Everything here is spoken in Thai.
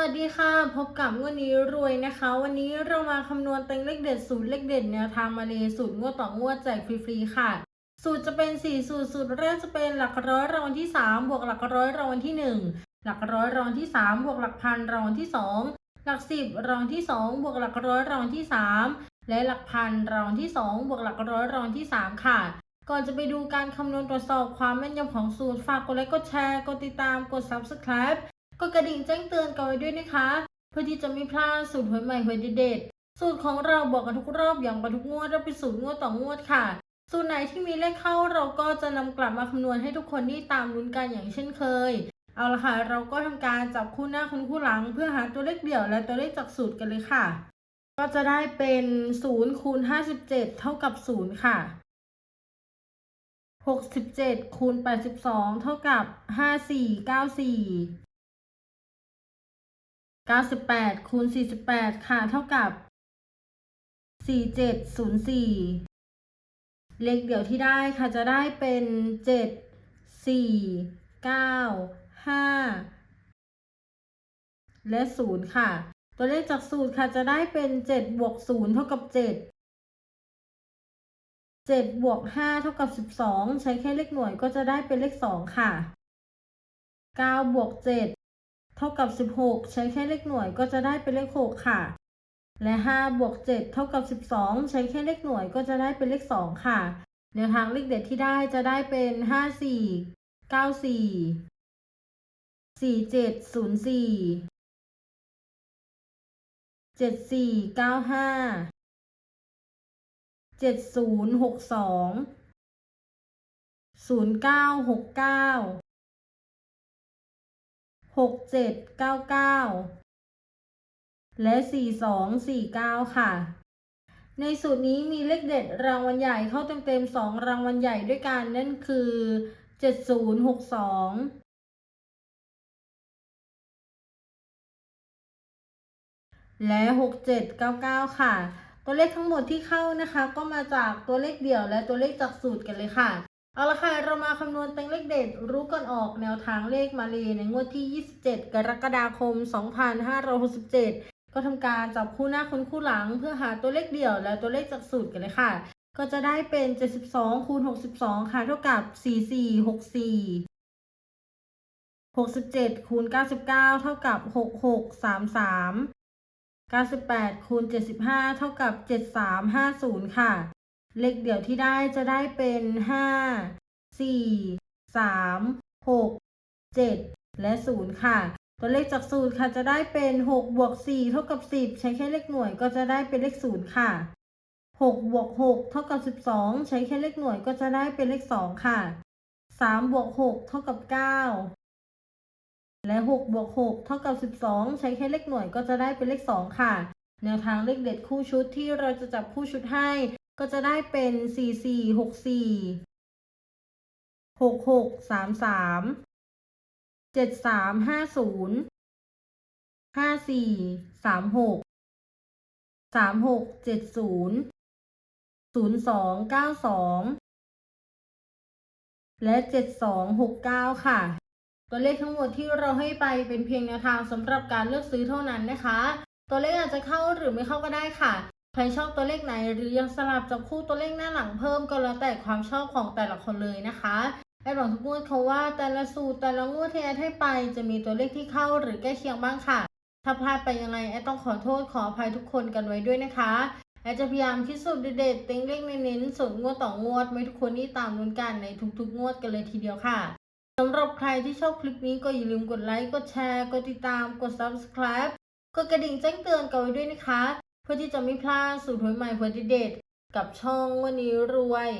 วัสดีค่ะ พบกับงวดนี้รวยนะคะ วันนี้เรามาคำนวณเต็งเลขเด็ดสูตรเลขเด็ดแนวทางมาเลยสูตรงวดต่องวดแจกฟรีๆค่ะ สูตรจะเป็น 4 สูตรสูตรแรกจะเป็นหลักร้อยรางวัลที่ 3 บวกหลักร้อยรางวัลที่ 1 หลักร้อยรางวัลที่ 3 บวกหลักพันรางวัลที่ 2 หลักสิบรางวัลที่ 2 บวกหลักร้อยรางวัลที่ 3 และหลักพันรางวัลที่ 2 บวกหลักร้อยรางวัลที่ 3 ค่ะ ก่อนจะไปดูการคำนวณตรวจสอบความแม่นยำของสูตรฝากกดไลค์กดแชร์กดติดตามกด subscribe กดกระดิ่งแจ้งเตือนกันไว้ด้วยนะคะ เพื่อที่จะไม่พลาดสูตรหวยใหม่หวยเด็ดสูตรของเราบอกกันทุกรอบอย่างกันทุกงวดเราเป็นสูตรงวดต่องวดค่ะ สูตรไหนที่มีเลขเข้าเราก็จะนำกลับมาคำนวณให้ทุกคนที่ตามลุ้นกันอย่างเช่นเคย เอาละค่ะเราก็ทำการจับคู่หน้าคุณคู่หลัง เพื่อหาตัวเลขเดี่ยวและตัวเลขจากสูตรกันเลยค่ะ ก็จะได้เป็น0คูณ57 เท่ากับ 0 ค่ะ 67คูณ82 เท่ากับ 5494 98คูณ48 ค่ะ เท่ากับ 4704 เลขเดี่ยวที่ได้ค่ะจะได้เป็น 7 4 9 5 และ 0 ค่ะ ตัวเลขจากสูตรค่ะจะได้เป็น 7 บวก 0 เท่ากับ 7 7บวก5เท่ากับ 12 ใช้แค่เลขหน่วยก็จะได้เป็นเลข 2 ค่ะ 9 บวก 7 เท่ากับ 16 ใช้แค่เลขหน่วยก็จะได้เป็นเลข 6 ค่ะ และ 5 บวก 7 เท่ากับ 12 ใช้แค่เลขหน่วยก็จะได้เป็นเลข 2 ค่ะแนวทางเลขเด็ดที่ได้จะได้เป็น 54 94 4704 7495 7062 0969 6799และ4249ค่ะ ในสูตรนี้มีเลขเด็ดรางวัลใหญ่เข้าเต็มๆสองรางวัลใหญ่ด้วยกันนั่นคือ7062และ6799ค่ะ ตัวเลขทั้งหมดที่เข้านะคะ ก็มาจากตัวเลขเดี่ยวและตัวเลขจากสูตรกันเลยค่ะ เอาละค่ะ เรามาคำนวณเต็งเลขเด็ดรู้ก่อนออกแนวทางเลขมาเลยในงวดที่ 27 กรกฎาคม 2567 ก็ทำการจับคู่หน้าคนคู่หลังเพื่อหาตัวเลขเดี่ยวและตัวเลขจากสูตรกันเลยค่ะ ก็จะได้เป็น 72 คูณ 62 ค่ะ เท่ากับ 4464 67 คูณ 99 เท่ากับ 6633 98 คูณ 75 เท่ากับ 7350 ค่ะ เลขเดี่ยวที่ได้จะได้เป็น5 4 3 6 7และ0ค่ะ ตัวเลขจากสูตรค่ะจะได้เป็น6บวก4เท่ากับ10ใช้แค่เลขหน่วยก็จะได้เป็นเลข0ค่ะ6บวก6เท่ากับ12ใช้แค่เลขหน่วยก็จะได้เป็นเลข2ค่ะ3บวก6เท่ากับ9และ6บวก6เท่ากับ 12 ใช้แค่เลขหน่วยก็จะได้เป็นเลข 2 ค่ะ แนวทางเลขเด็ดคู่ชุดที่เราจะจับคู่ชุดให้ ก็จะได้เป็น 4 4 6 4 6 6 3 3 7 3 5 0 5 4 3 6 3 6 7 0 0 2 9 2 และ 7 2 6 9 ค่ะ ตัวเลขทั้งหมดที่เราให้ไปเป็นเพียงแนวทางสำหรับการเลือกซื้อเท่านั้นนะคะ ตัวเลขอาจจะเข้าหรือไม่เข้าก็ได้ค่ะ ใครชอบตัวเลขไหนหรือยังสลับจับคู่ตัวเลขหน้าหลังเพิ่มก็แล้วแต่ความชอบของแต่ละคนเลยนะคะแอดบอกทุกงวดเขาว่าแต่ละสูตรแต่ละงวดที่แอดให้ไป จะมีตัวเลขที่เข้าหรือใกล้เคียงบ้างค่ะ ถ้าพลาดไปยังไงแอดต้องขอโทษขออภัยทุกคนกันไว้ด้วยนะคะแอดจะพยายามคิดสูตรเด็ดๆเต็งเลขเน้นๆสูตรงวดต่องวดไม่ทุกคนที่ตามลุ้นกันในทุกๆ งวดกันเลยทีเดียวค่ะสำหรับใครที่ชอบคลิปนี้ก็อย่าลืมกดไลค์กดแชร์กดติดตามกด subscribe กดกระดิ่งแจ้งเตือนกันไว้ด้วยนะคะ เพื่อที่จะไม่พลาดสูตรหวยใหม่หวยเด็ดกับช่องวันนี้รวย